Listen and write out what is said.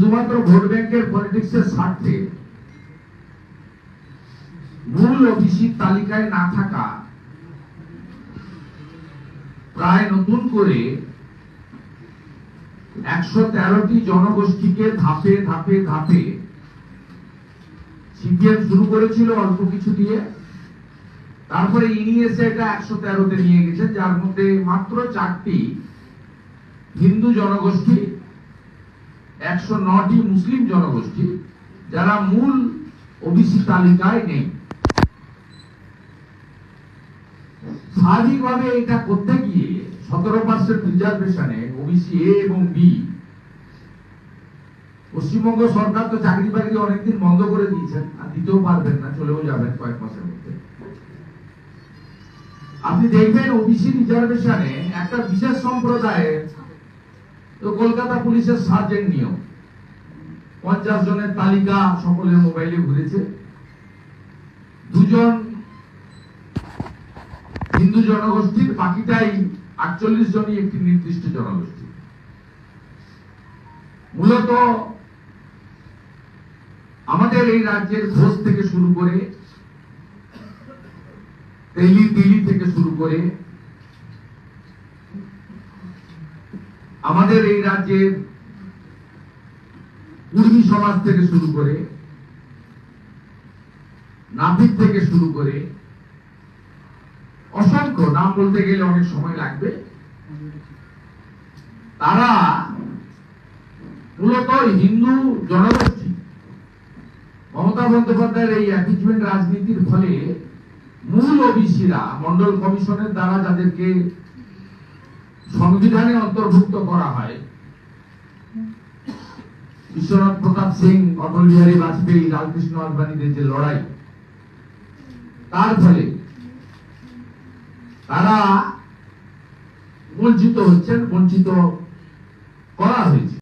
শুধুমাত্র ভোট ব্যাংকের পলিটিক্সের স্বার্থে। মূল ওবিসি তালিকায় না থাকা প্রায় নতুন করে একশো তেরোটি জনগোষ্ঠীকে ধাপে ধাপে ধাপে সিপিএম শুরু করেছিল অল্প কিছু দিয়ে। তারপরে ইনি এসে এটা একশো তেরোতে নিয়ে গেছে, যার মধ্যে মাত্র চারটি হিন্দু জনগোষ্ঠী একশো নটি মুসলিম জনগোষ্ঠী যারা মূল ওবিসি তালিকায় নেই। স্বাভাবিকভাবে এটা করতে গিয়ে সতেরো পার্সেন্ট রিজার্ভেশনে ওবিসি এ এবং বি পশ্চিমবঙ্গ সরকার তো চাকরি বাকরি অনেকদিন বন্ধ করে দিয়েছেন, আর দিতেও পারবেন না, চলেও যাবেন কয়েক মাসের মধ্যে। আপনি দেখবেন ওবিসি রিজার্ভেশনে একটা বিশেষ সম্প্রদায়ের কলকাতা পুলিশের সার্জেন্ট নিয়ম পঞ্চাশ জনের তালিকা সকলের মোবাইলে ঘুরেছে। দুজন হিন্দু জনগোষ্ঠীর, বাকিটাই আটচল্লিশ জনই একটি নির্দিষ্ট জনগোষ্ঠী। মূলত আমাদের এই রাজ্যের ঘোষ থেকে শুরু করে তেলি দিল্লি থেকে শুরু করে আমাদের এই রাজ্যের কুর্মী সমাজ থেকে শুরু করে নাপিত থেকে শুরু করে অসংখ্য নাম বলতে গেলে অনেক সময় লাগবে। তারা মূলত হিন্দু জনগোষ্ঠী। মমতা বন্দ্যোপাধ্যায়ের এই অ্যাটিচমেন্ট রাজনীতির ফলে মূল ওবিসিরা, মন্ডল কমিশনের দ্বারা যাদেরকে সংবিধানে অন্তর্ভুক্ত করা হয়। বিশ্বনাথ প্রতাপ সিং, অটল বিহারী বাজপেয়ী, লালকৃষ্ণ আদবানীদের যে লড়াই, তার ফলে তারা বঞ্চিত হচ্ছেন, বঞ্চিত করা হয়েছে।